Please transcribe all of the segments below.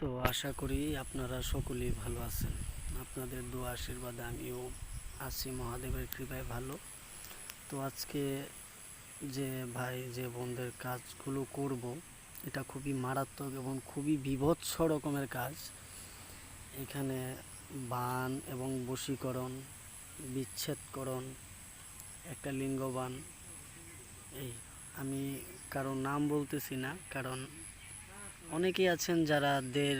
তো আশা করি আপনারা সকলেই ভালো আছেন। আপনাদের দোয়া আশীর্বাদে আমিও আছি, মহাদেবের কৃপায় ভালো। তো আজকে যে ভাই, যে বোনদের কাজগুলো করব, এটা খুবই মারাত্মক এবং খুবই বিভৎস রকমের কাজ। এখানে বান এবং বশীকরণ, বিচ্ছেদকরণ, একটা লিঙ্গবান, এই আমি কারও নাম বলতেছি না, কারণ অনেকেই আছেন যারা দের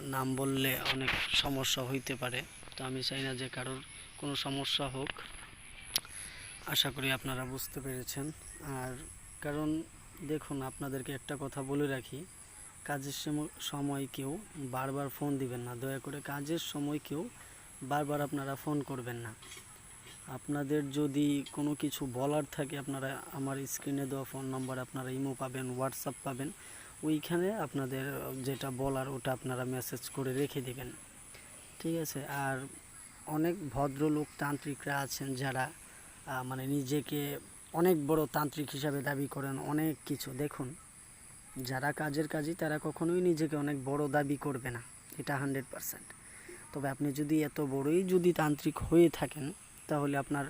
নাম বললে অনেক সমস্যা হইতে পারে। তো আমি চাই না যে কারোর কোনো সমস্যা হোক। আশা করি আপনারা বুঝতে পেরেছেন। আর কারণ দেখুন, আপনাদেরকে একটা কথা বলে রাখি, কাজের সময় কেউ বারবার ফোন দিবেন না। দয়া করে কাজের সময় কেউ বারবার আপনারা ফোন করবেন না। আপনাদের যদি কোনো কিছু বলার থাকে, আপনারা আমার স্ক্রিনে দেওয়া ফোন নাম্বার আপনারা ইমো পাবেন, হোয়াটসঅ্যাপ পাবেন। ওইখানে আপনাদের, যেটা বলার ওটা আপনারা মেসেজ করে রেখে দেবেন। ঠিক আছে? আর অনেক ভদ্রলোক তান্ত্রিকরা আছেন যারা মানে নিজেকে অনেক বড় তান্ত্রিক হিসাবে দাবি করেন, অনেক কিছু। দেখুন, যারা কাজের কাজই তারা কখনোই নিজেকে অনেক বড় দাবি করবে না। এটা হান্ড্রেড পারসেন্ট তবে আপনি যদি এত বড়ই যদি তান্ত্রিক হয়ে থাকেন, তাহলে আপনার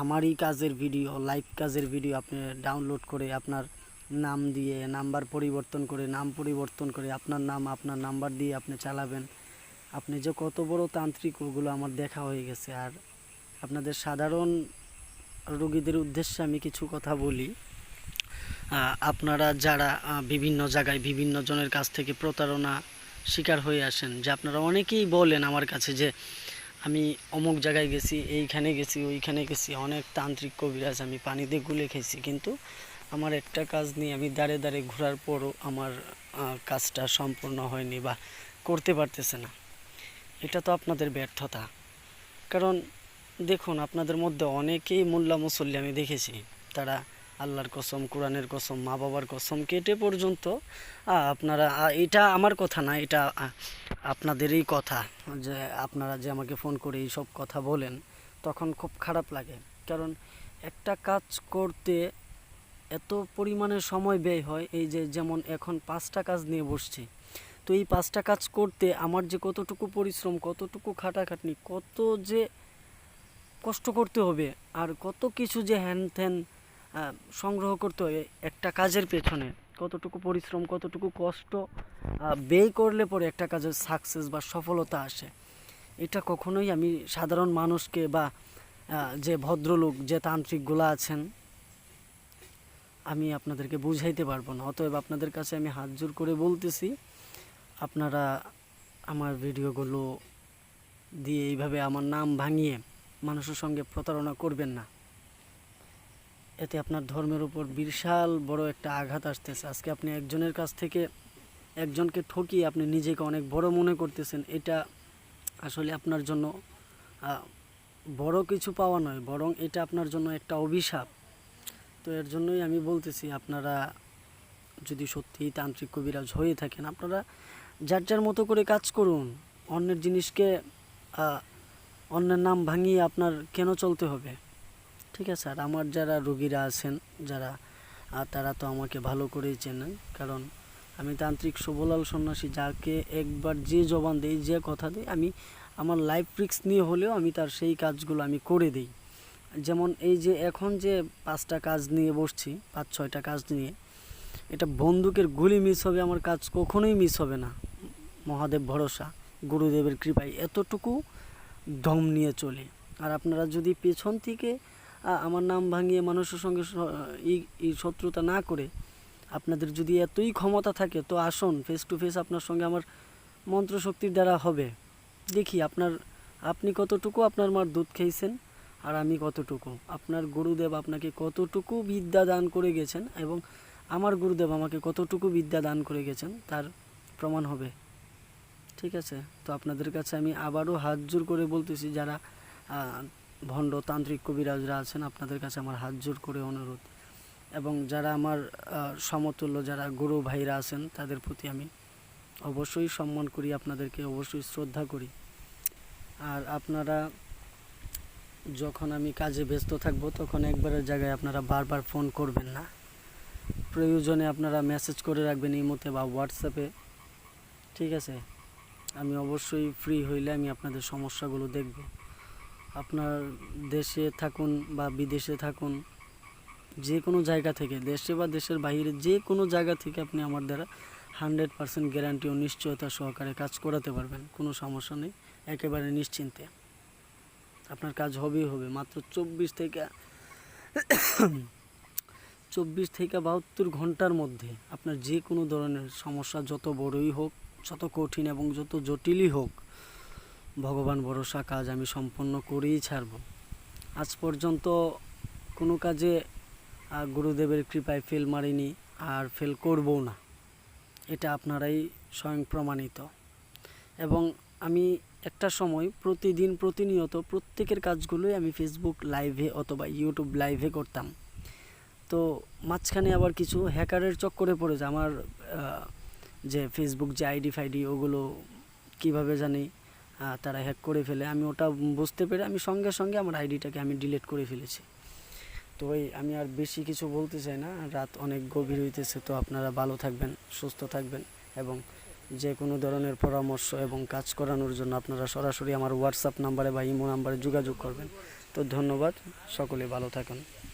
আমারই কাজের ভিডিও লাইভ কাজের ভিডিও আপনি ডাউনলোড করে আপনার নাম দিয়ে, নাম্বার পরিবর্তন করে, নাম পরিবর্তন করে আপনার নাম, আপনার নাম্বার দিয়ে আপনি চালাবেন। আপনি যে কত বড় তান্ত্রিক, ওগুলো আমার দেখা হয়ে গেছে। আর আপনাদের সাধারণ রোগীদের উদ্দেশ্যে আমি কিছু কথা বলি। আপনারা যারা বিভিন্ন জায়গায় বিভিন্ন জনের কাছ থেকে প্রতারণা শিকার হয়ে আসেন, যে আপনারা অনেকেই বলেন আমার কাছে যে, আমি অমুক জায়গায় গেছি, এইখানে গেছি, ওইখানে গেছি, অনেক তান্ত্রিক কবিরাজ আমি পানিতে গুলে খেয়েছি। কিন্তু আমার একটা কাজ নিয়ে আমি দাঁড়ে দাঁড়ে ঘোরার পরও আমার কাজটা সম্পূর্ণ হয়নি বা করতে পারতেছে না। এটা তো আপনাদের ব্যর্থতা। কারণ দেখুন, আপনাদের মধ্যে অনেকেই মোল্লা মুসল্লি আমি দেখেছি। তারা আল্লাহর কসম, কোরআনের কসম মা বাবার কসম কেটে পর্যন্ত আপনারা এটা আমার কথা না, এটা আপনাদেরই কথা। যে আপনারা যে আমাকে ফোন করে এই সব কথা বলেন, তখন খুব খারাপ লাগে। কারণ একটা কাজ করতে এত পরিমাণে সময় ব্যয় হয় এই যে যেমন এখন পাঁচটা কাজ নিয়ে বসছি। তো এই পাঁচটা কাজ করতে আমার যে কতটুকু পরিশ্রম কতটুকু খাটাখাটনি কত যে কষ্ট করতে হবে আর কত কিছু যে হ্যান আহ, সংগ্রহ করতে হবে একটা কাজের পেছনে। কতটুকু পরিশ্রম কতটুকু কষ্ট ব্যয় করলে পরে একটা কাজের সাকসেস বা সফলতা আসে। এটা কখনোই আমি সাধারণ মানুষকে বা যে ভদ্রলোক যে তান্ত্রিকগুলো আছেন আমি আপনাদেরকে বুঝাইতে পারব না। অতএব আপনাদের কাছে আমি হাত জোর করে বলতেছি, আপনারা আমার ভিডিওগুলো দিয়ে এইভাবে আমার নাম ভাঙিয়ে মানুষের সঙ্গে প্রতারণা করবেন না। এতে আপনার ধর্মের উপর বিশাল বড় একটা আঘাত আসতেছে। আজকে আপনি একজনের কাছ থেকে একজনকে ঠকিয়ে আপনি নিজেকে অনেক বড় মনে করতেছেন, এটা আসলে আপনার জন্য বড় কিছু পাওয়া নয়, বরং এটা আপনার জন্য একটা অভিশাপ। তো এর জন্যই আমি বলতেছি, আপনারা যদি সত্যিই তান্ত্রিক কবিরাজ হয়ে থাকেন, আপনারা যার যার মতো করে কাজ করুন, অন্যের জিনিসকে অন্যের নাম ভাঙিয়ে আপনার কেন চলতে হবে? ঠিক আছে, আর আমার যারা রোগীরা আছেন, যারা তারা তো আমাকে ভালো করেই চেনেন, কারণ আমি তান্ত্রিক শুভলাল সন্ন্যাসী, যাকে একবার যে জবান দেই, যে কথা দেই, আমি আমার লাইফ রিক্স নিয়ে হলেও আমি তার সেই কাজগুলো আমি করে দিই। যেমন এই যে এখন যে পাঁচটা কাজ নিয়ে বসছি, পাঁচ, ছয়টা কাজ নিয়ে, এটা বন্দুকের গুলি মিস হবে, আমার কাজ কখনোই মিস হবে না। মহাদেব ভরসা, গুরুদেবের কৃপায় এতটুকু দম নিয়ে চলে। আর আপনারা যদি পেছন থেকে আমার নাম ভাঙিয়ে মানুষের সঙ্গে এই শত্রুতা না করে, আপনাদের যদি এতই ক্ষমতা থাকে, তো আসুন ফেস টু ফেস আপনার সঙ্গে আমার মন্ত্রশক্তির দ্বারা হবে। দেখি আপনার, আপনি কতটুকু আপনার মার দুধ খেয়েছেন? আর আমি কতটুকু? আপনার গুরুদেব আপনাকে কতটুকু বিদ্যা দান করে গেছেন এবং আমার গুরুদেব আমাকে কতটুকু বিদ্যা দান করে গেছেন তার প্রমাণ হবে। ঠিক আছে? তো আপনাদের কাছে আমি আবারও হাত জোর করে বলতেছি, যারা ভণ্ড তান্ত্রিক কবিরাজরা আছেন, আপনাদের কাছে আমার হাত জোর করে অনুরোধ। এবং যারা আমার সমতুল্য, যারা গুরু ভাইরা আছেন, তাদের প্রতি আমি অবশ্যই সম্মান করি, আপনাদেরকে অবশ্যই শ্রদ্ধা করি। আর আপনারা যখন আমি কাজে ব্যস্ত থাকব, তখন একবারের জায়গায় আপনারা বারবার ফোন করবেন না। প্রয়োজনে আপনারা মেসেজ করে রাখবেন ইমোতে বা হোয়াটসঅ্যাপে ঠিক আছে? আমি অবশ্যই ফ্রি হইলে আমি আপনাদের সমস্যাগুলো দেখব। আপনার দেশে থাকুন বা বিদেশে থাকুন, যে কোনো জায়গা থেকে, দেশে বা দেশের বাইরে যে কোনো জায়গা থেকে আপনি আমার দ্বারা হান্ড্রেড পার্সেন্ট গ্যারান্টি ও নিশ্চয়তা সহকারে কাজ করাতে পারবেন। কোনো সমস্যা নেই। একেবারে নিশ্চিন্তে। আপনার কাজ হবেই হবে। মাত্র চব্বিশ থেকে চব্বিশ থেকে বাহাত্তর ঘণ্টার মধ্যে আপনার যে কোনো ধরনের সমস্যা যত বড়ই হোক, যত কঠিন এবং যত জটিলই হোক, ভগবান ভরসা কাজ আমি সম্পন্ন করেই ছাড়ব। আজ পর্যন্ত কোনো কাজে গুরুদেবের কৃপায় ফেল মারিনি, আর ফেল করবও না। এটা আপনারাই স্বয়ং প্রমাণিত। এবং আমি একটা সময় প্রতিদিন প্রতিনিয়ত প্রত্যেকের কাজগুলোই আমি ফেসবুক লাইভে অথবা ইউটিউব লাইভে করতাম। তো মাঝখানে আবার কিছু হ্যাকারের চক্করে পড়ে যায়। আমার যে ফেসবুক যে আইডি ফাইডি ওগুলো কীভাবে জানি তারা হ্যাক করে ফেলে। আমি ওটা বুঝতে পেরে আমি সঙ্গে সঙ্গে আমার আইডিটাকে আমি ডিলিট করে ফেলেছি। তো ওই আমি আর বেশি কিছু বলতে চাই না। রাত অনেক গভীর হইতেছে, তো আপনারা ভালো থাকবেন, সুস্থ থাকবেন এবং যে কোনো ধরনের পরামর্শ এবং কাজ করানোর জন্য আপনারা সরাসরি আমার হোয়াটসঅ্যাপ নাম্বারে বা ইমো নাম্বারে যোগাযোগ করবেন। তো ধন্যবাদ, সকলে ভালো থাকুন।